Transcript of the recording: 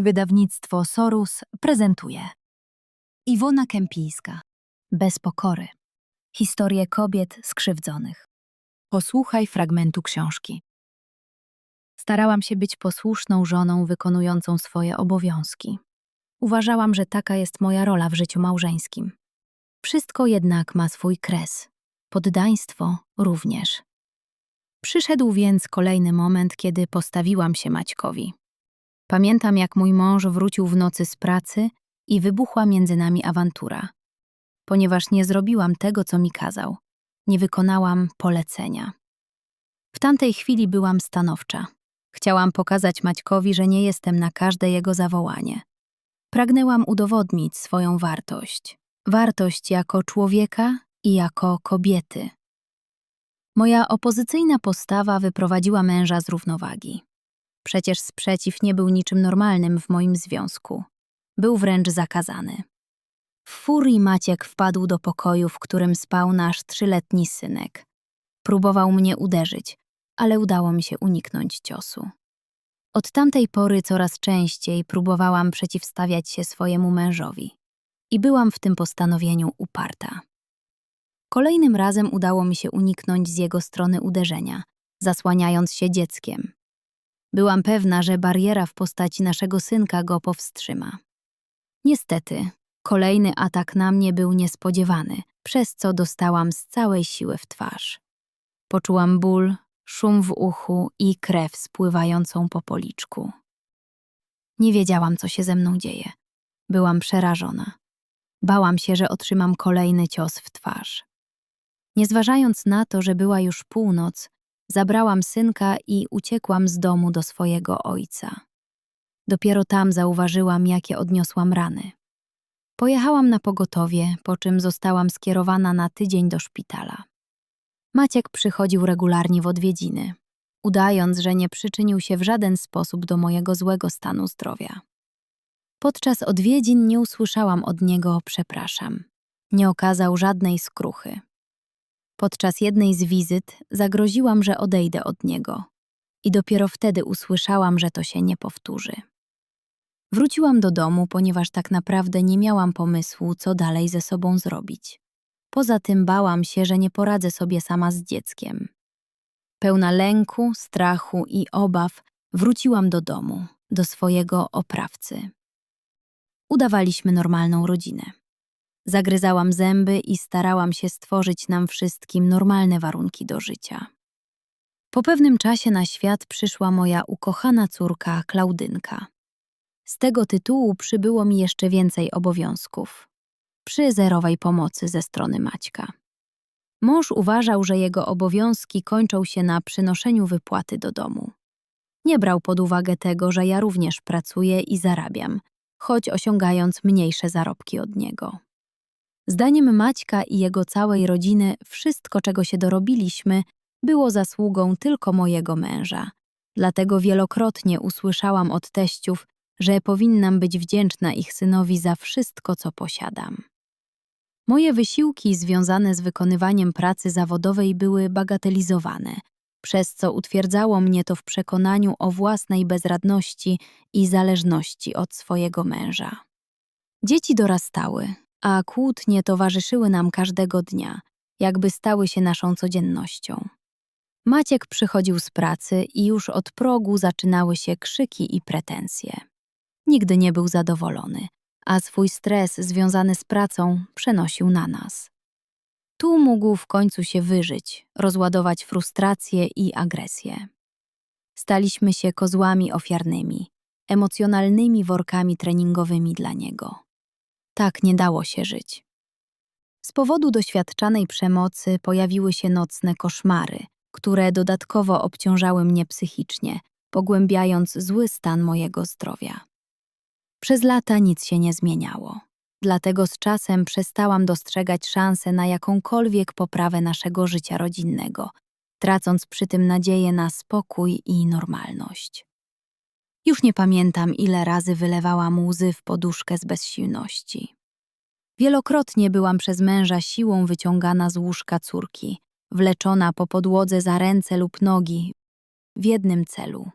Wydawnictwo Sorus prezentuje Iwona Kępińska Bez pokory Historie kobiet skrzywdzonych Posłuchaj fragmentu książki. Starałam się być posłuszną żoną wykonującą swoje obowiązki. Uważałam, że taka jest moja rola w życiu małżeńskim. Wszystko jednak ma swój kres. Poddaństwo również. Przyszedł więc kolejny moment, kiedy postawiłam się Maćkowi. Pamiętam, jak mój mąż wrócił w nocy z pracy i wybuchła między nami awantura. Ponieważ nie zrobiłam tego, co mi kazał. Nie wykonałam polecenia. W tamtej chwili byłam stanowcza. Chciałam pokazać Maćkowi, że nie jestem na każde jego zawołanie. Pragnęłam udowodnić swoją wartość. Wartość jako człowieka i jako kobiety. Moja opozycyjna postawa wyprowadziła męża z równowagi. Przecież sprzeciw nie był niczym normalnym w moim związku. Był wręcz zakazany. W furii Maciek wpadł do pokoju, w którym spał nasz trzyletni synek. Próbował mnie uderzyć, ale udało mi się uniknąć ciosu. Od tamtej pory coraz częściej próbowałam przeciwstawiać się swojemu mężowi. I byłam w tym postanowieniu uparta. Kolejnym razem udało mi się uniknąć z jego strony uderzenia, zasłaniając się dzieckiem. Byłam pewna, że bariera w postaci naszego synka go powstrzyma. Niestety, kolejny atak na mnie był niespodziewany, przez co dostałam z całej siły w twarz. Poczułam ból, szum w uchu i krew spływającą po policzku. Nie wiedziałam, co się ze mną dzieje. Byłam przerażona. Bałam się, że otrzymam kolejny cios w twarz. Nie zważając na to, że była już północ, zabrałam synka i uciekłam z domu do swojego ojca. Dopiero tam zauważyłam, jakie odniosłam rany. Pojechałam na pogotowie, po czym zostałam skierowana na tydzień do szpitala. Maciek przychodził regularnie w odwiedziny, udając, że nie przyczynił się w żaden sposób do mojego złego stanu zdrowia. Podczas odwiedzin nie usłyszałam od niego przepraszam. Nie okazał żadnej skruchy. Podczas jednej z wizyt zagroziłam, że odejdę od niego. I dopiero wtedy usłyszałam, że to się nie powtórzy. Wróciłam do domu, ponieważ tak naprawdę nie miałam pomysłu, co dalej ze sobą zrobić. Poza tym bałam się, że nie poradzę sobie sama z dzieckiem. Pełna lęku, strachu i obaw wróciłam do domu, do swojego oprawcy. Udawaliśmy normalną rodzinę. Zagryzałam zęby i starałam się stworzyć nam wszystkim normalne warunki do życia. Po pewnym czasie na świat przyszła moja ukochana córka Klaudynka. Z tego tytułu przybyło mi jeszcze więcej obowiązków. Przy zerowej pomocy ze strony Maćka. Mąż uważał, że jego obowiązki kończą się na przynoszeniu wypłaty do domu. Nie brał pod uwagę tego, że ja również pracuję i zarabiam, choć osiągając mniejsze zarobki od niego. Zdaniem Maćka i jego całej rodziny wszystko, czego się dorobiliśmy, było zasługą tylko mojego męża. Dlatego wielokrotnie usłyszałam od teściów, że powinnam być wdzięczna ich synowi za wszystko, co posiadam. Moje wysiłki związane z wykonywaniem pracy zawodowej były bagatelizowane, przez co utwierdzało mnie to w przekonaniu o własnej bezradności i zależności od swojego męża. Dzieci dorastały, a kłótnie towarzyszyły nam każdego dnia, jakby stały się naszą codziennością. Maciek przychodził z pracy i już od progu zaczynały się krzyki i pretensje. Nigdy nie był zadowolony, a swój stres związany z pracą przenosił na nas. Tu mógł w końcu się wyżyć, rozładować frustrację i agresję. Staliśmy się kozłami ofiarnymi, emocjonalnymi workami treningowymi dla niego. Tak nie dało się żyć. Z powodu doświadczanej przemocy pojawiły się nocne koszmary, które dodatkowo obciążały mnie psychicznie, pogłębiając zły stan mojego zdrowia. Przez lata nic się nie zmieniało. Dlatego z czasem przestałam dostrzegać szansę na jakąkolwiek poprawę naszego życia rodzinnego, tracąc przy tym nadzieję na spokój i normalność. Już nie pamiętam, ile razy wylewałam łzy w poduszkę z bezsilności. Wielokrotnie byłam przez męża siłą wyciągana z łóżka córki, wleczona po podłodze za ręce lub nogi, w jednym celu